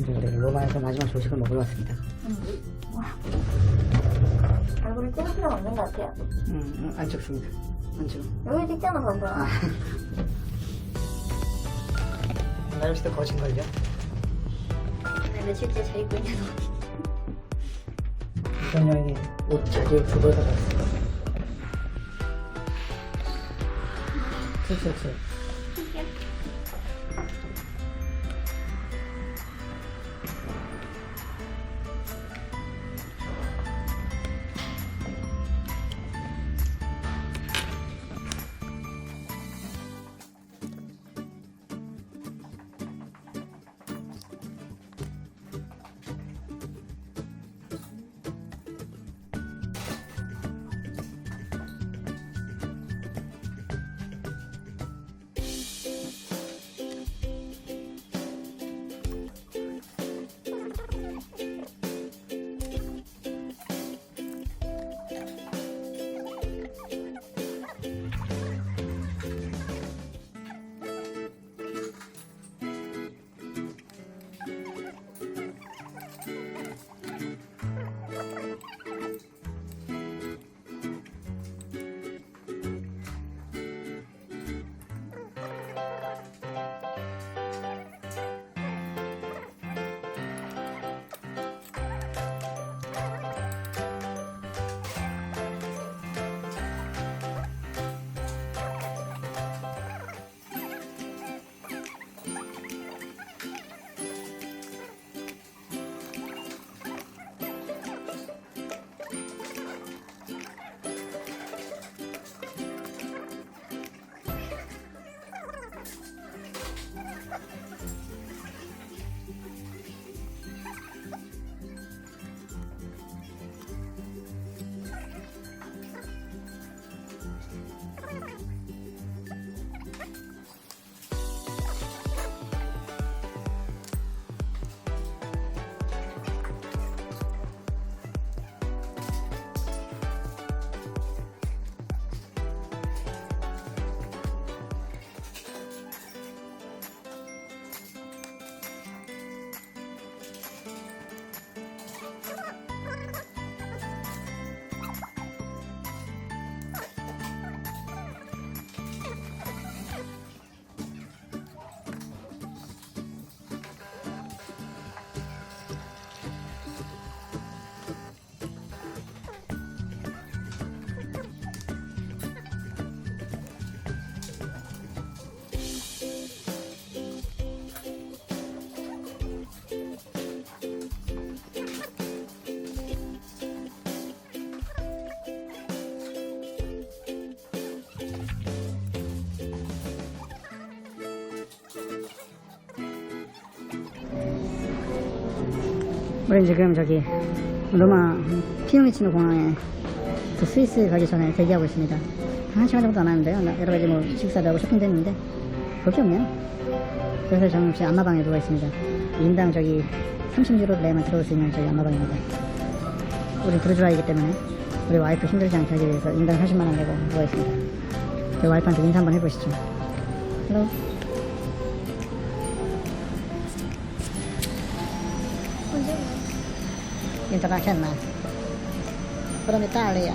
이제 우리 로마에서 마지막 조식을 먹으러 왔습니다. 얼굴을 찍을 필요가 없는 것 같아요. 음, 음, 안 찍습니다. 안 찍어. 여기 찍잖아, 봐봐. 나름 씨도 거짓말이죠? 네, 며칠째 잘 입고 있는 옷. 이번 여행에 옷 자주 두벌 사봤어. 슬슬슬. 우리 지금 저기 로마 피우미치노 공항에 저 스위스 가기 전에 대기하고 있습니다. 한 시간 정도 남았는데요. 나- 여러 가지 뭐 식사도 하고 쇼핑도 했는데 볼 게 없네요. 그래서 저는 지금 안마방에 누워 있습니다. 인당 저기 30유로 내만 들어올 수 있는 저기 안마방입니다. 우리 부르주아이기 때문에 우리 와이프 힘들지 않게 하기 위해서 인당 40만 원 내고 누워 있습니다. 우리 와이프한테 인사 한번 해보시죠. 헬로. International. From Italia.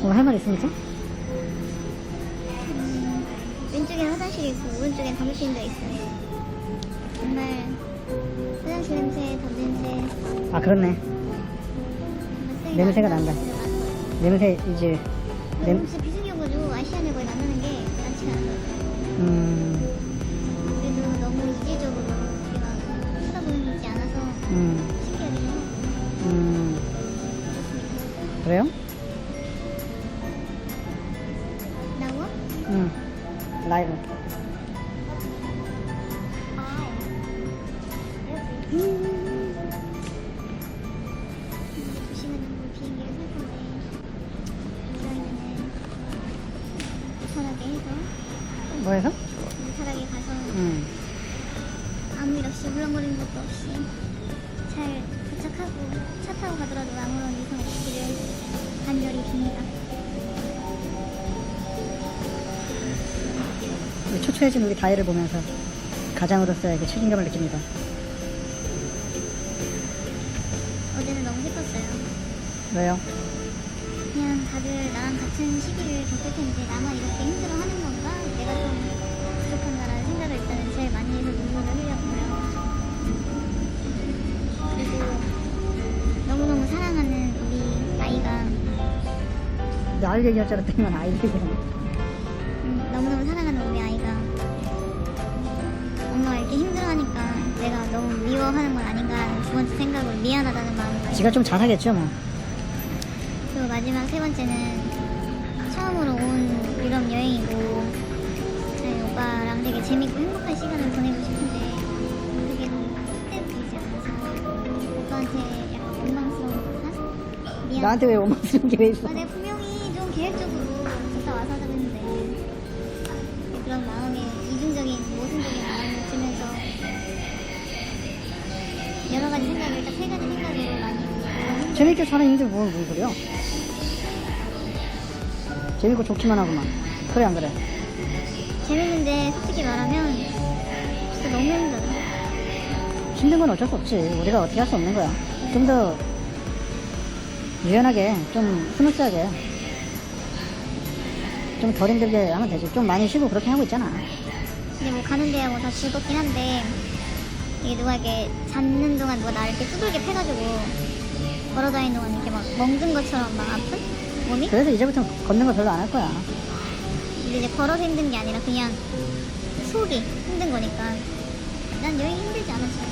뭐 할 말 있습니까? 왼쪽엔 화장실이 있고, 오른쪽엔 담배핀도 있어요. 정말 화장실 냄새, 담배 냄새, 아 그렇네. 쓰레기 냄새가 난다. 냄새 이제 냄너 뭐 해서? 무탈하게 가서 음. 아무 일 없이 물렁거리는 것도 없이 잘 도착하고 차 타고 가더라도 아무런 이상 없기를 간절히 빕니다. 초췌해진 우리 다혜를 보면서 가장으로서의 그 책임감을 느낍니다. 어제는 너무 슬펐어요. 왜요? 그냥 다들 나랑 같은 시기를 겪을 텐데 나만 이렇게 힘들어하는 건 가? 내가 좀 부족한가라는 생각을 일단은 제일 많이 해서 눈물을 흘렸고요. 그리고 너무너무 사랑하는 우리 아이가 나를 얘기할 줄 알았더니 아이를 얘기하네. 음, 너무너무 사랑하는 우리 아이가 엄마가 이렇게 힘들어하니까 내가 너무 미워하는 건 아닌가 하는 두 번째 생각으로 미안하다는 마음을 지가 좀 잘하겠죠 뭐. 그리고 마지막 세 번째는 나한테 왜 원망스러운 게 왜 있어? 아, 내가 분명히 좀 계획적으로 갔다 와서 하자고 했는데 그런 마음에 이중적인 모순적인 마음을 들면서 여러 가지 생각을 딱세 가지 생각으로 많이 재밌게 사는 힘들 뭘, 뭘 그래요? 재밌고 좋기만 하구만. 그래 안 그래? 재밌는데 솔직히 말하면 진짜 너무 힘들어. 힘든 건 어쩔 수 없지. 우리가 어떻게 할 수 없는 거야. 좀 더 유연하게, 좀 스무스하게, 좀 덜 힘들게 하면 되지. 좀 많이 쉬고 그렇게 하고 있잖아. 근데 뭐 가는 데야 뭐다 즐겁긴 한데 이게 누가 이렇게 잡는 동안 누가 나를 이렇게 두들겨 패가지고 걸어다니는 동안 이렇게 막 멍든 것처럼 막 아픈 몸이? 그래서 이제부터 걷는 거 별로 안 할 거야. 근데 이제 걸어서 힘든 게 아니라 그냥 속이 힘든 거니까 난 여행이 힘들지 않아 지금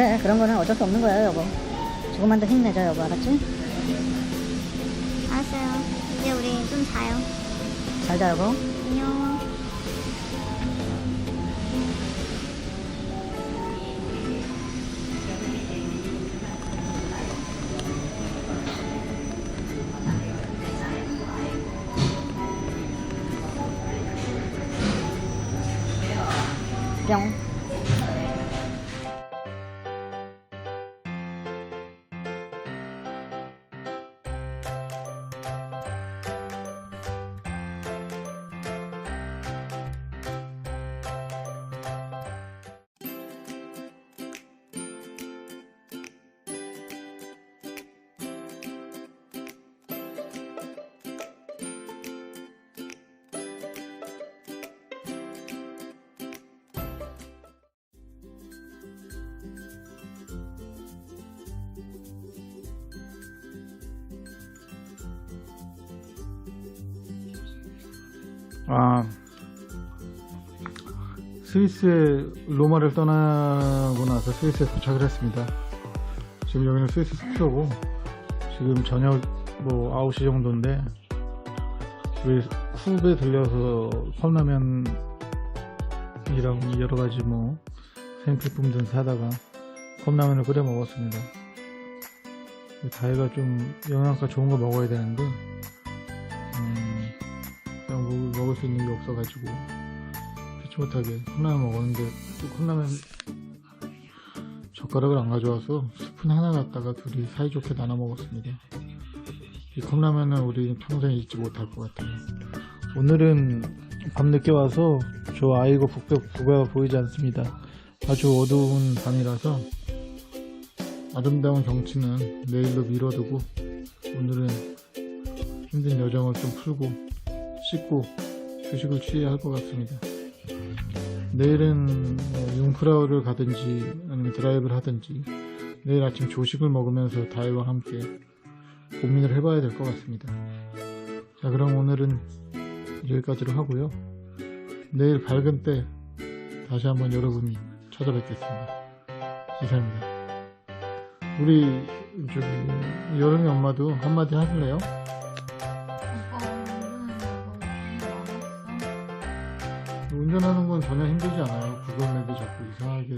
그래, 그런 거는 어쩔 수 없는 거야, 여보. 조금만 더 힘내자, 여보. 알았지? 알았어요. 이제 우리 좀 자요. 잘 자, 여보. 안녕. 아 스위스의 로마를 떠나고 나서 스위스에 도착을 했습니다. 지금 여기는 스위스 숙소고 지금 저녁 뭐 9시 정도인데 우리 후배 들려서 컵라면이랑 여러 가지 뭐 생필품 등 사다가 컵라면을 끓여 먹었습니다. 다이가 좀 영양가 좋은 거 먹어야 되는데 음, 먹을, 먹을 수 있는 게 없어가지고 피치 못하게 컵라면 먹었는데 또 컵라면 젓가락을 안 가져와서 스푼 하나 갖다가 둘이 사이좋게 나눠 먹었습니다. 이 컵라면은 우리 평생 잊지 못할 것 같아요. 오늘은 밤늦게 와서 저 아이고 북벽 부가 보이지 않습니다. 아주 어두운 밤이라서 아름다운 경치는 내일로 미뤄두고 오늘은 힘든 여정을 좀 풀고 씻고 휴식을 취해야 할 것 같습니다. 내일은 뭐 융프라우를 가든지 아니면 드라이브를 하든지 내일 아침 조식을 먹으면서 다이와 함께 고민을 해봐야 될 것 같습니다. 자 그럼 오늘은 여기까지로 하고요. 내일 밝은 때 다시 한번 여러분 찾아뵙겠습니다. 이상입니다. 우리 저기 여름이 엄마도 한마디 하실래요? 건 전혀 힘들지 않아요. 구글맵이 자꾸 이상하게.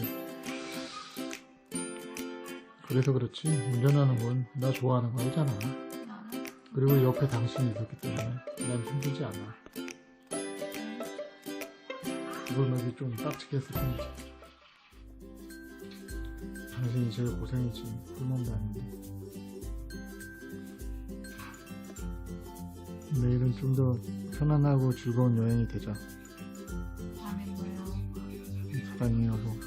그래서 그렇지, 운전하는 건 나 좋아하는 거 알잖아. 그리고 옆에 당신이 있었기 때문에 난 힘들지 않아. 구글맵이 좀 빡치게 했을 뿐이지. 당신이 제일 고생이지, 꿀몸도 아닌데. 내일은 좀 더 편안하고 즐거운 여행이 되자. 다음에 뭐예요? 사랑해 여보.